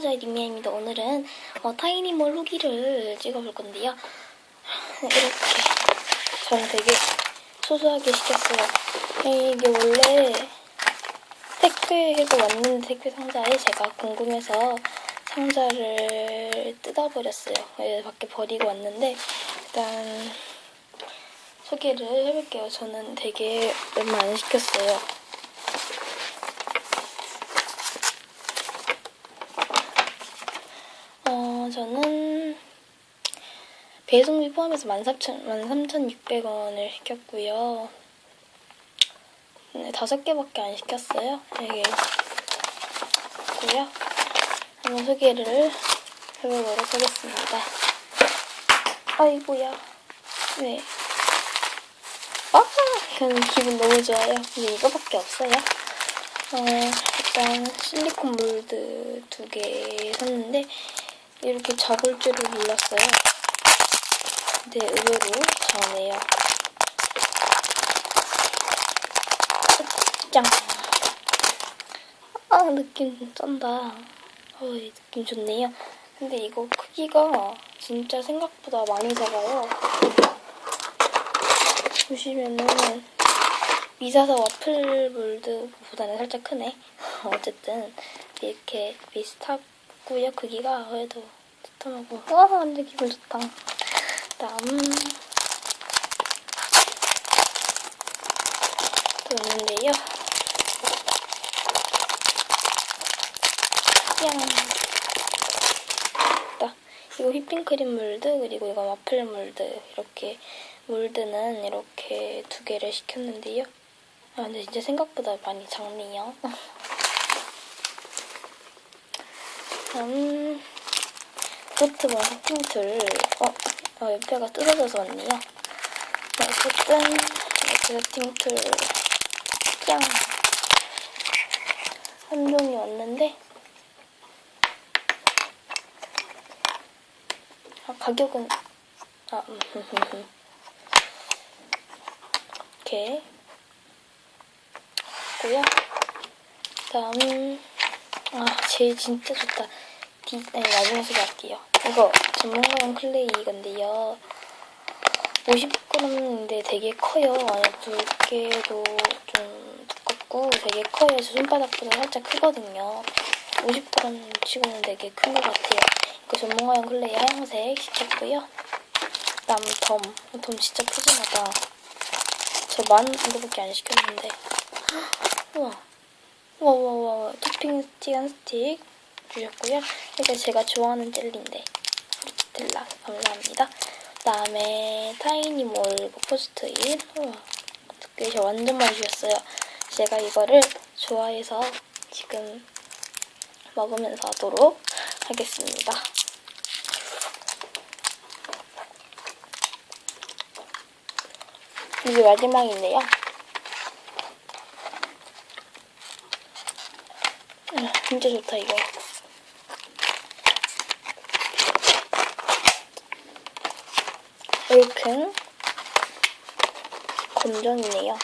저의 닉네임입니다. 오늘은 어, 타이니몰 후기를 찍어볼 건데요. 이렇게 저는 되게 소소하게 시켰어요. 이게 원래 택배가 왔는데 택배 상자에 제가 궁금해서 상자를 뜯어버렸어요. 예, 밖에 버리고 왔는데 일단 소개를 해볼게요. 저는 되게 얼마 안 시켰어요. 어, 저는 배송비 포함해서 13,600원을 시켰고요. 네, 다섯 개밖에 안 시켰어요. 이게 고요. 한번 소개를 해보도록 하겠습니다. 아이고야. 네. 아, 저는 기분 너무 좋아요. 근데 이거밖에 없어요. 어, 일단 실리콘 몰드 두 개 샀는데 이렇게 작을 줄을 몰랐어요. 근데 의외로 작네요. 짱! 아, 느낌 쩐다. 어, 이 느낌 좋네요. 근데 이거 크기가 진짜 생각보다 많이 작아요. 보시면은 미사사 와플 몰드보다는 살짝 크네. 어쨌든 이렇게 비슷 하고요. 크기가 그래도 좋더라고. 와 완전 기분 좋다. 다음 또 있는데요. 양. 딱 이거 휘핑크림 몰드 그리고 이거 와플 몰드 이렇게 몰드는 이렇게 두 개를 시켰는데요. 아 근데 진짜 생각보다 많이 작네요. 음, 포트본 세팅툴. 어, 어, 옆에가 뜯어져서 왔네요. 네, 어쨌든, 이렇게 세팅툴, 짱! 한 종이 왔는데, 아, 가격은, 아, 음. 이렇게. 고요 다음, 아, 제일 진짜 좋다. 디, 아니, 나중에 소개할게요. 이거 전문가용 클레이 건데요. 50g인데 되게 커요. 안에 두께도 좀 두껍고 되게 커요. 제 손바닥보다 살짝 크거든요. 50g 치고는 되게 큰 것 같아요. 이거 전문가용 클레이 하얀색 시켰고요. 다음 덤. 덤 진짜 푸짐하다. 저만 이거밖에 안 시켰는데. 우와. 와와와 토핑 스틱 한 스틱 주셨고요. 이게 제가 좋아하는 젤리인데 프루티텔라 감사합니다. 그다음에 타이니몰 포스트잇 두께이 완전 많이 주셨어요. 제가 이거를 좋아해서 지금 먹으면서 하도록 하겠습니다. 이게 마지막인데요. 음, 진짜 좋다 이거. 이렇게 건전이네요.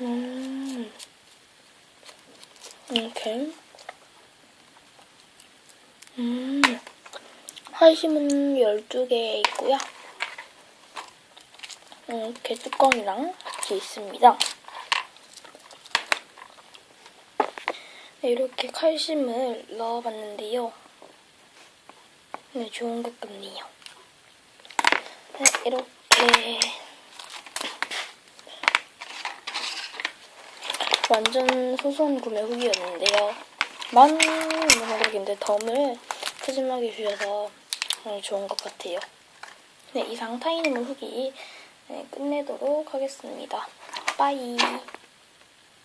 음, 이렇게. 음, 활심은 12개 있고요. 이렇게 뚜껑이랑 같이 있습니다. 이렇게 칼슘을 넣어봤는데요. 네, 좋은 것 같네요. 네, 이렇게 완전 소소한 구매 후기였는데요. 만 모르겠는데 덤을 푸짐하게 주셔서 네, 좋은 것 같아요. 네, 이상 타이니몰 후기 네, 끝내도록 하겠습니다. 빠이.